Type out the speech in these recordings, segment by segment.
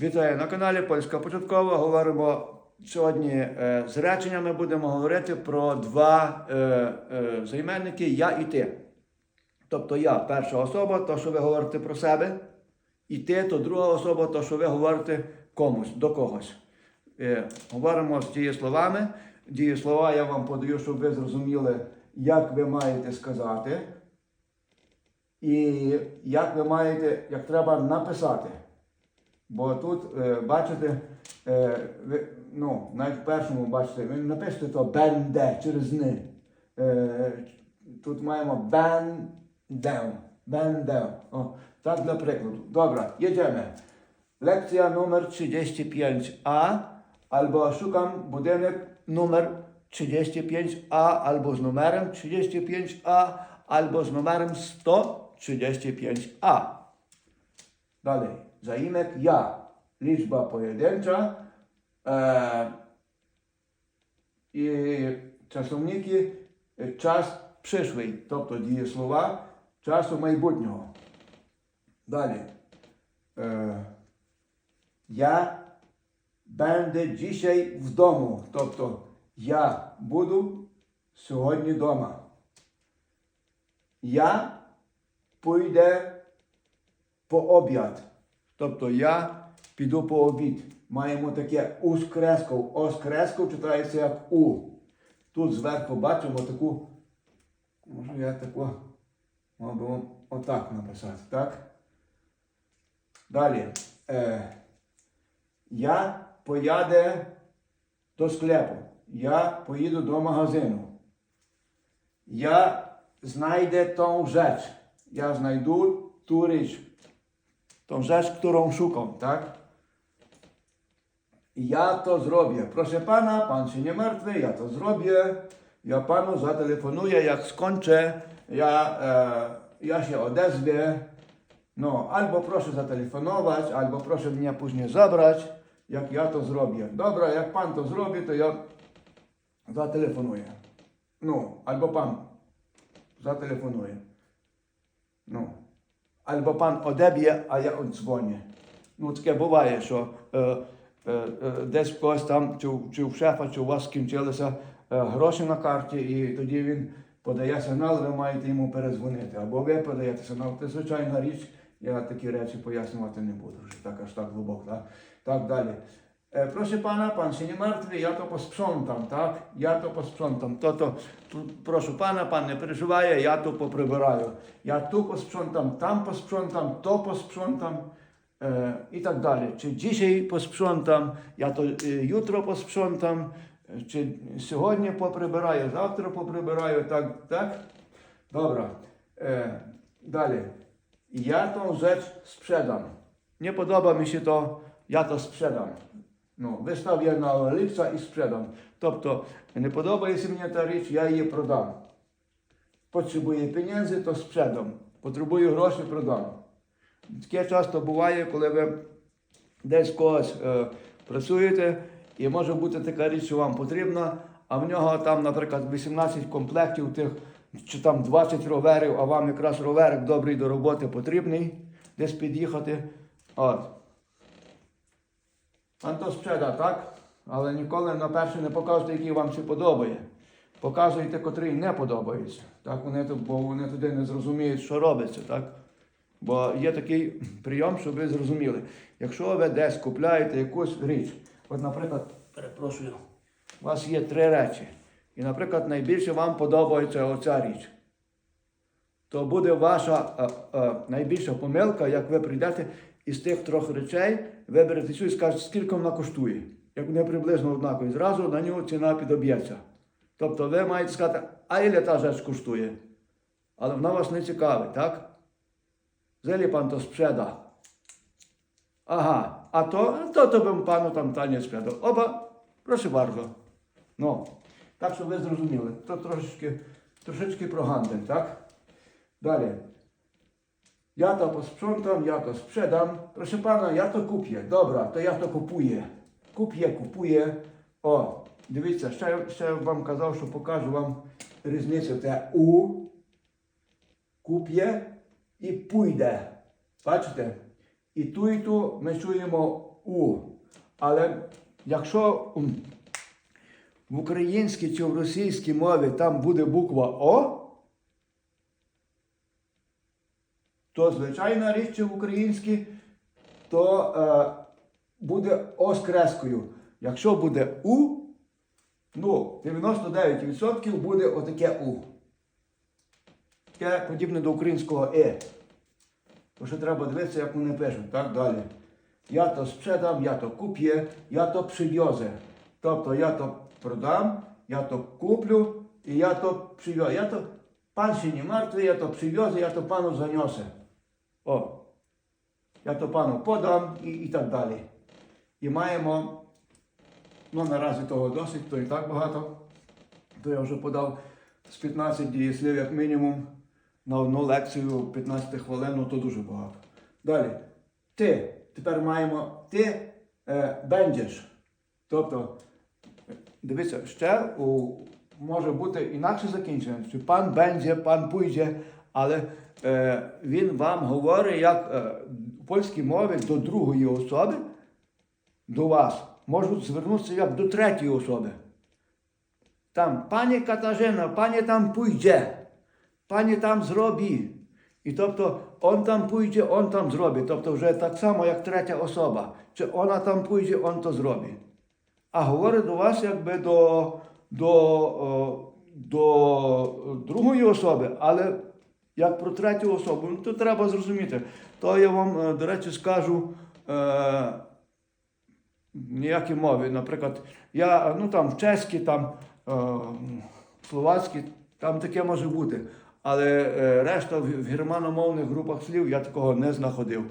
Вітаю на каналі Польська Початкова. Говоримо сьогодні е, з реченнями будемо говорити про два е, е, займенники я і ти. Тобто я перша особа, то, що ви говорите про себе, і ти, то друга особа, то, що ви говорите комусь, до когось. Говоримо з дієсловами. Дієслова я вам подаю, щоб ви зрозуміли, як ви маєте сказати, і як ви маєте, як треба написати. Бо тут, е, бачите, е, ви, ну, навіть в першому бачите, ви не напишете то бенде через ни. Е, тут маємо бендем. Бендем. О, так для прикладу. Добре, jedziemy. Lekcja numer 35a albo szukam budynek numer 35a albo z numerem 35a albo z numerem 135a. Dalej, zaimek ja, liczba pojedyncza e, i czasowniki e, czas przyszły, тобто дієслова часу майбутнього. Далі. Е, я będę dzisiaj в дому. Тобто я буду сьогодні вдома. Я pójdę по обід. Тобто я піду по обід. Маємо таке у скресков. О скресков читається як у. Тут зверху бачимо таку. Можу я таку. Вам отак написати, так? Далі. Е, я поїду до склепу. Я поїду до магазину. Я знайdę tą rzecz. Ja znajду ту річ. Tą rzecz, którą szukam, tak? Ja to zrobię. Proszę pana, pan się nie martwi, ja to zrobię. Ja panu zatelefonuję, jak skończę. Ja, e, ja się odezwę. No, albo proszę zatelefonować, albo proszę mnie później zabrać, jak ja to zrobię. Dobra, jak pan to zrobi, to ja zatelefonuję. No, albo pan zatelefonuje. Ну. Або пан одеб'є, а я одзвоню. Ну, таке буває, що десь когось там, чи, чи в шефа, чи у вас скінчилися гроші на карті, і тоді він подає сигнал, ви маєте йому перезвонити. Або ви подаєте сигнал. Це звичайна річ, я такі речі пояснювати не буду, вже так аж так глибоко. Так, так далі. E, Proszę pana, pan się nie martwi, ja to posprzątam, tak? Ja to posprzątam. To, to, tu, proszę pana, pan nie przeżywaje, ja to poprywaję. Ja tu posprzątam, tam posprzątam, to posprzątam e, i tak dalej. Czy dzisiaj posprzątam, ja to e, jutro posprzątam, e, czy сьогодні поприбираю, завтра поприбираю, так, tak? Dobra. E, dalej. Ja tą rzecz sprzedam. Nie podoba mi się to, ja to sprzedam. Ну, виставлю на Олікса і спредам. Тобто, не подобається мені та річ, я її продам. Потребує пеньзи, то спредам. Потребую гроші, продам. Таке часто буває, коли ви десь когось е, працюєте, і може бути така річ, що вам потрібна, а в нього там, наприклад, 18 комплектів тих, чи там 20 роверів, а вам якраз роверик добрий до роботи потрібний, десь під'їхати. От. Пан то спреда, так? Але ніколи на перше не показуйте, який вам ще подобає. Показуйте, котрий не подобається. Так, вони, бо вони туди не зрозуміють, що робиться, так? Бо є такий прийом, щоб ви зрозуміли. Якщо ви десь купляєте якусь річ, от, наприклад, перепрошую, у вас є три речі. І, наприклад, найбільше вам подобається оця річ. То буде ваша е, е, найбільша помилка, як ви прийдете із тих трьох речей, виберете цю і скажете, скільки вона коштує. Як вони приблизно однакові, зразу на нього ціна підоб'ється. Тобто ви маєте сказати, а ілля та rzecz коштує. Але вона вас не цікавить, так? Зелі пан то спrzeda. Ага, а то, то, то bym panu tam tanie sprzedał. Oba, proszę bardzo. No, так що ви зрозуміли. То трошечки, трошечки про гандель, так? Далі. Ja to posprzątam, ja to sprzedam. Proszę pana, ja to kupię. Dobra, to ja to kupuję. Kupię, kupuję. O, дивіться, ще, ще вам казав, що покажу вам різницю. Це у, куп'є і пуйде. Бачите? І ту, і ту ми чуємо У. Але якщо в українській чи в російській мові там буде буква О, то звичайна річ в українській, то е, буде О з крескою. Якщо буде У, ну, 99% буде отаке У. Таке подібне до українського Е. То що треба дивитися, як вони пишуть. Так далі. Я то спrzedam, я то kupię, я то przywiozę. Тобто я то продам, я то куплю і я то привезу. Я то пан ще не мертвий, я то привезу, я то пану занесе. О. Я то пану подам і, і так далі. І маємо, ну наразі того досить, то і так багато. То я вже подав з 15 дієслів як мінімум на одну лекцію 15 хвилин, ну то дуже багато. Далі. Ти. Тепер маємо ти е, бендєш. Тобто, дивіться, ще у, може бути інакше закінчення. Чи пан бенже, пан пуйже, але е, він вам говорить, як е, польській мові до другої особи, до вас, можуть звернутися як до третьої особи. Там, пані Катажина, пані там pójdzie, пані там зробі. І тобто, он там pójdzie, он там зробить. Тобто вже так само, як третя особа. Чи вона там pójdzie, он то зробить. А говорить до вас якби до, до, до другої особи, але як про третю особу, ну то треба зрозуміти. То я вам, е, до речі, скажу. Е, ніякій мові. Наприклад, я ну там в чеській, там е, словацькій, там таке може бути. Але е, решта в, в германомовних групах слів я такого не знаходив.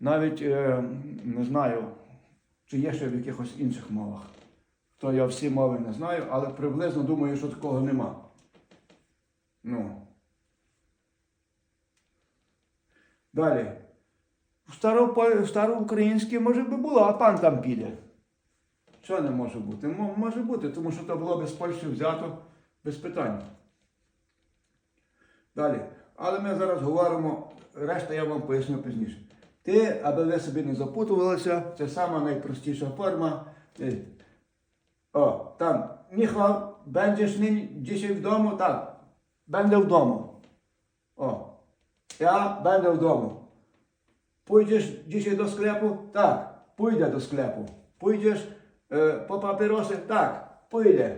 Навіть е, не знаю, чи є ще в якихось інших мовах. То я всі мови не знаю, але приблизно думаю, що такого нема. Ну. Далі. В староукраїнській може би було, а пан там піде. Що не може бути? Мо- Може бути, тому що то було би з Польщі взято без питань. Далі. Але ми зараз говоримо, решта я вам поясню пізніше. Ти, аби ви собі не запутувалися, це сама найпростіша форма. О, там, Міхал, będziesz нині dzisiaj в дому? Так, będę в дому. О, Ja będę w domu. Pójdziesz dzisiaj do sklepu? Tak, pójdę do sklepu. Pójdziesz e, po papierosy? Tak, pójdę.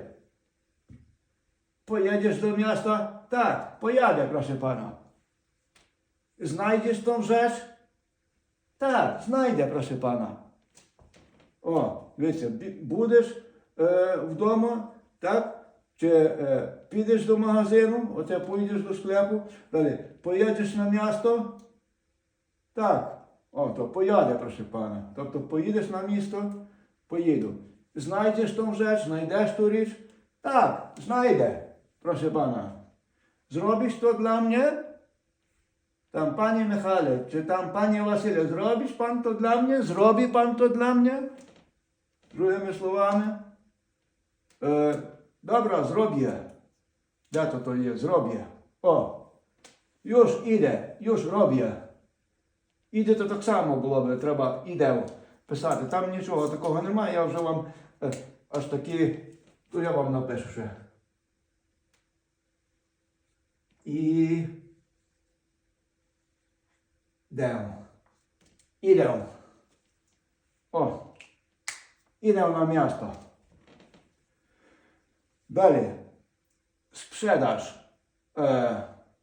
Pojedziesz do miasta? Tak, pojadę, proszę pana. Znajdziesz tą rzecz? Tak, znajdę, proszę pana. O, wiecie, budysz e, w domu, tak? Czy e, підеш do magazynu, оце pójdziesz do sklepu, dalej, pojedziesz na miasto? Так. О, то поїде, прошу пана. Тобто поїдеш на місто, поїду. Знайдеш ту rzecz, знайдеш ту річ? Так, знайде, прошу пана. Зробиш то для мене? Там, пані Михайле, чи там пані Василе, зробиш пан то для мене? Зробі пан то для мене? Другими словами. Е, добре, зроbię. Де то то є? Зроbię. О, już іде, już robię. Іде то так само було б, треба іде писати. Там нічого такого немає, я вже вам аж такі, то я вам напишу ще. І. Дем. Ідем. О. Ідем на місто. Dalej, sprzedaż. E,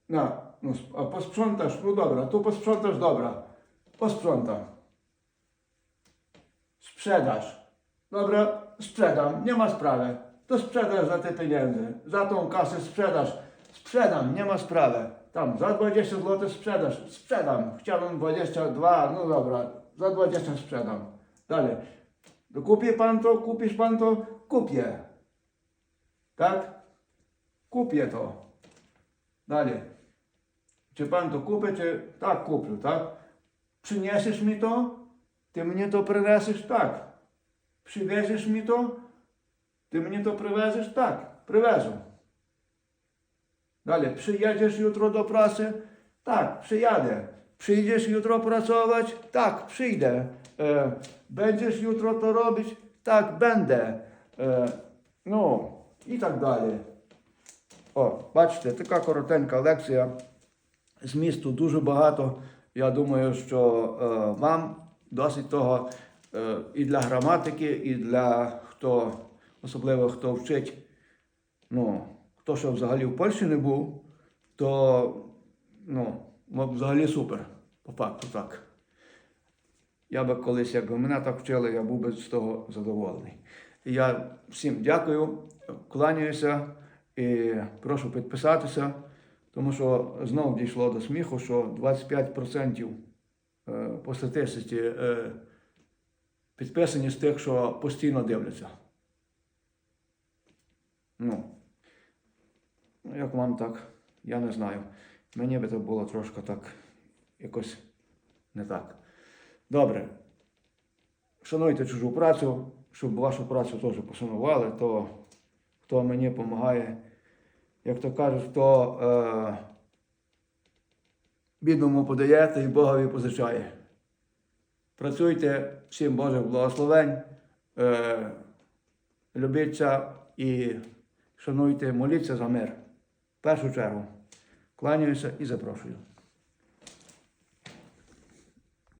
no, no, posprzątasz, no dobra, tu posprzątasz, dobra. Posprzątam. Sprzedaż. Dobra, sprzedam, nie ma sprawy. To sprzedasz za te pieniądze, za tą kasę sprzedasz. Sprzedam, nie ma sprawy. Tam za 20 zł sprzedasz, sprzedam. Chciałem 22, no dobra, za 20 sprzedam. Dalej, kupi pan to, kupisz pan to, kupię. Tak? Kupię to. Dalej. Czy pan to kupi, czy tak kupił, tak? Przyniesiesz mi to? Ty mnie to przyniesiesz? Tak. Przywieziesz mi to? Ty mnie to przyweziesz? Tak, przywiezę. Dalej, przyjedziesz jutro do pracy? Tak, przyjadę. Przyjdziesz jutro pracować? Tak, przyjdę. E, będziesz jutro to robić? Tak, będę. E, no i tak далі. О, бачите, така коротенька лекція. Змісту дуже багато. Я думаю, що е, вам досить того е, і для граматики, і для хто, особливо хто вчить, ну, хто ще взагалі в Польщі не був, то ну, взагалі супер. По факту так. Я би колись, якби мене так вчили, я був би з того задоволений. І я всім дякую, кланяюся і прошу підписатися, тому що знову дійшло до сміху, що 25% е, по статистиці е, підписані з тих, що постійно дивляться. Ну, як вам так, я не знаю. Мені би це було трошки так якось не так. Добре. Шануйте чужу працю, щоб вашу працю теж пошанували, то хто мені допомагає, як то кажуть, хто е, бідному подає, то й Богові позичає. Працюйте, всім Божих благословень, е, любіться і шануйте, моліться за мир. В першу чергу. Кланяюся і запрошую.